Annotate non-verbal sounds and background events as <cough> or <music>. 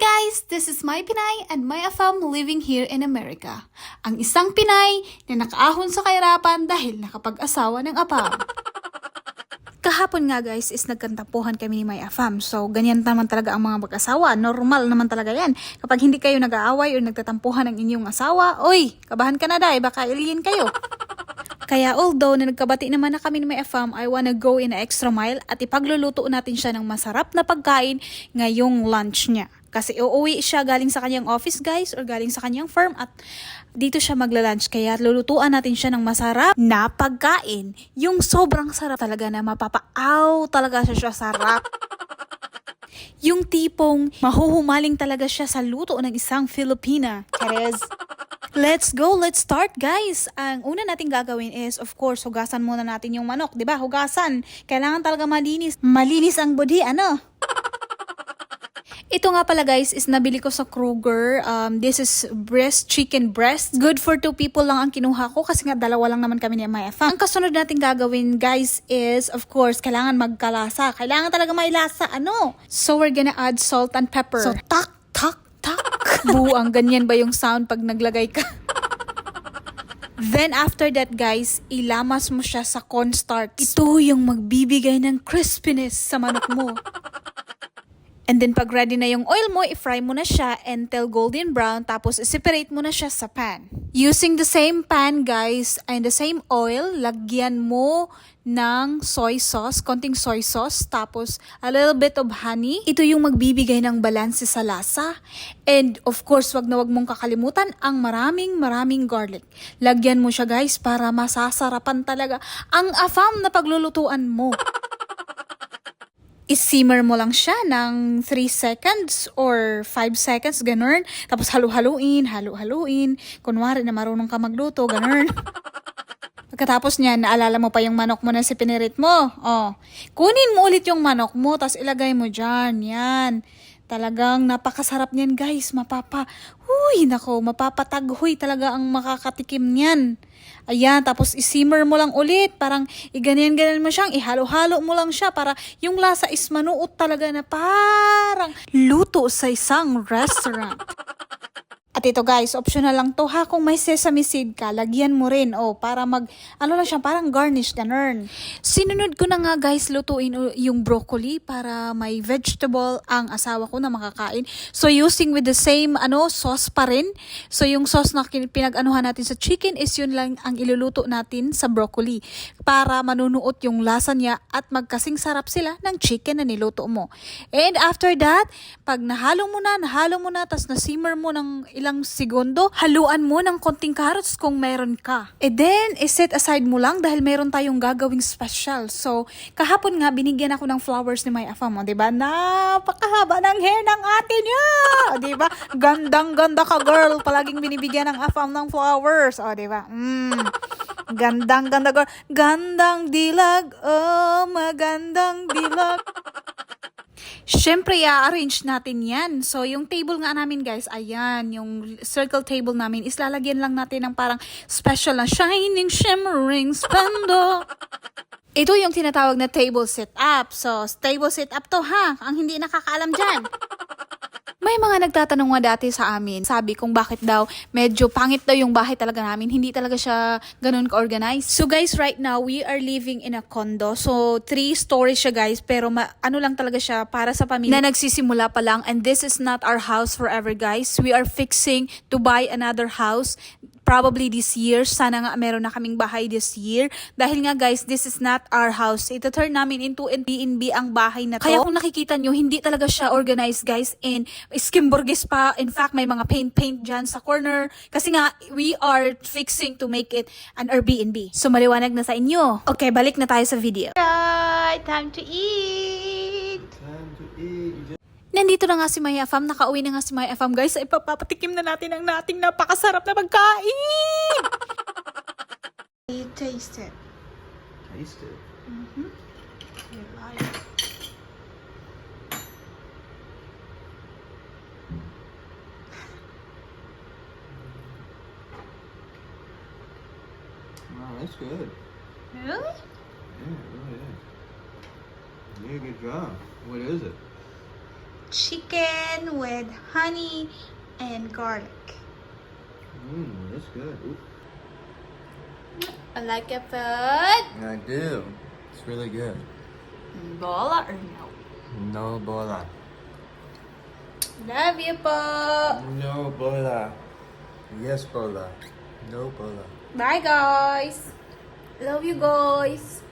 guys! This is my Pinay and my afam living here in America. Ang isang Pinay na nakaahon sa kahirapan dahil nakapag-asawa ng apam. <laughs> Kahapon nga guys is nagkantapuhan kami ni my afam. So ganyan naman talaga ang mga mag-asawa. Normal naman talaga yan. Kapag hindi kayo nag-aaway o nagtatampuhan ng inyong asawa, oy, kabahan ka na dahil baka iliin kayo. <laughs> Kaya although na nagkabati naman na kami ni May Afam, I wanna go in a extra mile at ipagluluto natin siya ng masarap na pagkain ngayong lunch niya. Kasi uuwi siya galing sa kanyang office guys or galing sa kanyang firm at dito siya magla-lunch. Kaya lulutuan natin siya ng masarap na pagkain. Yung sobrang sarap talaga na mapapaaw talaga siya siya sarap. <laughs> Yung tipong mahuhumaling talaga siya sa luto ng isang Filipina. Charez. Let's go, let's start guys. Ang una nating gagawin is of course hugasan muna natin yung manok, 'di ba? Hugasan. Kailangan talaga malinis. Malinis ang body, ano? Ito nga pala guys is nabili ko sa Kroger. Um, this is breast chicken breast. Good for two people lang ang kinuha ko kasi nga dalawa lang naman kami ni Maya Ang kasunod nating gagawin guys is of course kailangan magkalasa. Kailangan talaga may lasa. Ano? So we're gonna add salt and pepper. So tak, tak, tak. <laughs> Buang ganyan ba yung sound pag naglagay ka? <laughs> Then after that guys, ilamas mo siya sa cornstarch. Ito yung magbibigay ng crispiness sa manok mo. <laughs> And then pag ready na yung oil mo, i-fry mo na siya until golden brown tapos i-separate mo na siya sa pan. Using the same pan guys and the same oil, lagyan mo ng soy sauce, konting soy sauce, tapos a little bit of honey. Ito yung magbibigay ng balanse sa lasa. And of course, wag na wag mong kakalimutan ang maraming maraming garlic. Lagyan mo siya guys para masasarapan talaga ang afam na paglulutuan mo <laughs> i-simmer mo lang siya ng 3 seconds or 5 seconds, ganun. Tapos halu-haluin, halu-haluin. Kunwari na marunong ka magluto, ganun. <laughs> Pagkatapos niyan, naalala mo pa yung manok mo na si pinirit mo. Oh, kunin mo ulit yung manok mo, tapos ilagay mo dyan. Yan. Talagang napakasarap niyan, guys. Mapapa, huy, nako, mapapataghoy talaga ang makakatikim niyan. Ayan, tapos isimmer mo lang ulit. Parang iganyan-ganyan mo siyang, ihalo-halo mo lang siya para yung lasa is manuot talaga na parang luto sa isang restaurant. At ito guys, optional lang to ha. Kung may sesame seed ka, lagyan mo rin. O, para mag, ano lang siya, parang garnish, ganun. Sinunod ko na nga guys, lutuin yung broccoli para may vegetable ang asawa ko na makakain. So, using with the same, ano, sauce pa rin. So, yung sauce na pinag-anuhan natin sa chicken is yun lang ang iluluto natin sa broccoli. Para manunuot yung lasa niya at magkasing sarap sila ng chicken na niluto mo. And after that, pag nahalo mo na, nahalo mo na, tas na-simmer mo ng ilang segundo, haluan mo ng konting carrots kung meron ka. And then, iset aside mo lang dahil meron tayong gagawing special. So, kahapon nga, binigyan ako ng flowers ni May Afam, o, diba? Napakahaba ng hair ng ate niya! O, diba? Gandang-ganda ka, girl. Palaging binibigyan ng Afam ng flowers. O, diba? Mm. Gandang ganda girl. Gandang dilag. Oh, magandang dilag. Siyempre, i-arrange natin yan. So, yung table nga namin, guys, ayan, yung circle table namin, is lalagyan lang natin ng parang special na shining, shimmering, splendor. <laughs> Ito yung tinatawag na table sit up. So, table sit up to ha, ang hindi nakakaalam dyan. <laughs> May mga nagtatanong nga dati sa amin, sabi kung bakit daw medyo pangit daw yung bahay talaga namin, hindi talaga siya ganun ka-organized. So guys, right now, we are living in a condo. So, three stories siya guys, pero ma- ano lang talaga siya para sa pamilya na nagsisimula pa lang. And this is not our house forever guys. We are fixing to buy another house probably this year. Sana nga meron na kaming bahay this year. Dahil nga guys, this is not our house. Ito turn namin into Airbnb ang bahay na to. Kaya kung nakikita nyo, hindi talaga siya organized guys. And skimborgis pa. In fact, may mga paint-paint dyan sa corner. Kasi nga, we are fixing to make it an Airbnb. So maliwanag na sa inyo. Okay, balik na tayo sa video. Right, time to eat! Time to eat. You Nandito na nga si Maya Fam, nakauwi na nga si Maya Fam guys. Ipapatikim na natin ang nating napakasarap na pagkain! Taste it. taste it. Wow, that's good. Really? Yeah, it really is. You did a good job. What is it? Chicken with honey and garlic. Mmm, that's good. Ooh. I like it food. I do. It's really good. Bola or no? No bola. Love you po. No bola. Yes bola. No bola. Bye guys. Love you guys.